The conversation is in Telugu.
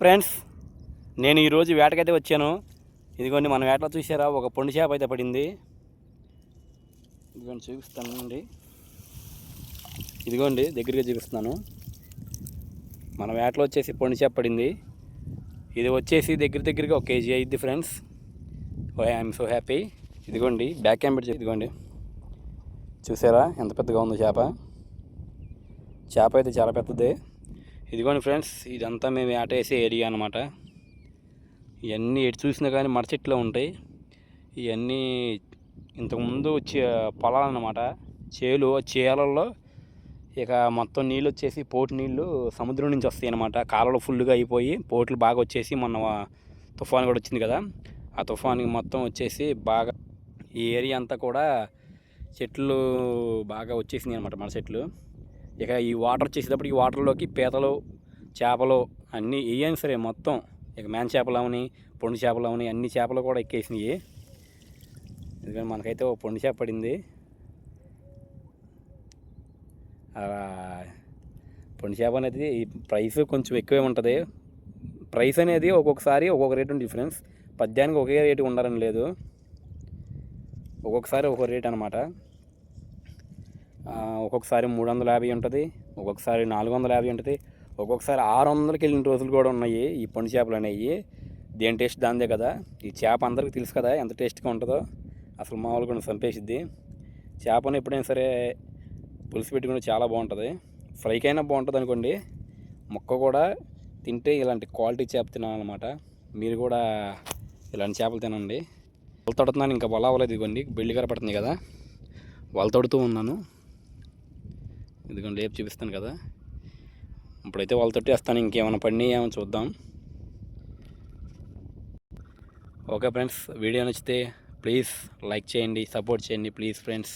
ఫ్రెండ్స్ నేను ఈరోజు వేటకైతే వచ్చాను. ఇదిగోండి మన వేటలో చూసారా? ఒక పొండి చేప అయితే పడింది. ఇదిగోండి చూపిస్తానండి. ఇదిగోండి దగ్గరగా చూపిస్తున్నాను. మన వేటలో వచ్చేసి పొండి చేప పడింది. ఇది వచ్చేసి దగ్గర దగ్గరగా ఒక కేజీ అయింది friends oh I'm so happy ఇదిగోండి బ్యాక్ క్యాంపెట్ ఇదిగోండి. చూసారా? ఎంత పెద్దగా ఉందో చేప. చేప అయితే చాలా పెద్దది. ఇదిగోండి ఫ్రెండ్స్ ఇదంతా మేము వేటేసే ఏరియా అనమాట ఇవన్నీ ఎటు చూసినా కానీ మరచెట్లో చెట్లు ఉంటాయి. ఇవన్నీ ఇంతకుముందు వచ్చే పొలాలు అనమాట చేలు చేలల్లో ఇక మొత్తం నీళ్ళు వచ్చేసి పోటు నీళ్ళు సముద్రం నుంచి వస్తాయి అనమాట కాలంలో ఫుల్గా అయిపోయి పోట్లు బాగా వచ్చేసి మొన్న తుఫాన్ కూడా వచ్చింది కదా. ఆ తుఫాన్కి మొత్తం వచ్చేసి బాగా ఈ ఏరియా అంతా కూడా చెట్లు బాగా వచ్చేసినాయి అనమాట మన చెట్లు. ఇక ఈ వాటర్ చేసేటప్పుడు ఈ వాటర్లోకి పీతలు చేపలు అన్నీ వేయని సరే మొత్తం ఇక మేన చేపలు అవని పొండు చేపలు అవని అన్ని చేపలు కూడా ఎక్కేసినాయి. ఎందుకంటే మనకైతే ఓ పొండు చేప పడింది. పొండు చేప అనేది ఈ ప్రైస్ కొంచెం ఎక్కువే ఉంటుంది. ప్రైస్ అనేది ఒక్కొక్కసారి ఒక్కొక్క రేట్ ఉంది డిఫరెన్స్ పద్యానికి ఒకే రేటు ఉండాలని లేదు. ఒక్కొక్కసారి ఒక్కొక్క రేట్ అనమాట ఒక్కొక్కసారి మూడు వందల యాభై ఉంటుంది ఒక్కొక్కసారి నాలుగు వందల యాభై ఉంటుంది ఒక్కొక్కసారి ఆరు వందలకి వెళ్ళిన రోజులు కూడా ఉన్నాయి ఈ పండు చేపలు అనేవి. దేని టేస్ట్ దాందే కదా. ఈ చేప అందరికీ తెలుసు కదా ఎంత టేస్ట్గా ఉంటుందో. అసలు మామూలుగా చంపేసిద్ది చేపను ఎప్పుడైనా సరే పులుసు పెట్టుకుంటే చాలా బాగుంటుంది. ఫ్రైకైనా బాగుంటుంది అనుకోండి. ముక్క కూడా తింటే ఇలాంటి క్వాలిటీ చేప తినాలన్నమాట. మీరు కూడా ఇలాంటి చేపలు తినండి. వల తడుతున్నాను ఇంకా వల అవ్వలేదు ఇదిగోండి. బెల్లిగార పడుతుంది కదా. వల తడుతూ ఉన్నాను. ఎందుకంటే లేపు చూపిస్తాను కదా. ఇప్పుడైతే వాళ్ళతోటి వస్తాను వేస్తాను ఇంకేమైనా పడినాయి ఏమో చూద్దాం. ఓకే ఫ్రెండ్స్ వీడియో నచ్చితే ప్లీజ్ లైక్ చేయండి సపోర్ట్ చేయండి ప్లీజ్ ఫ్రెండ్స్.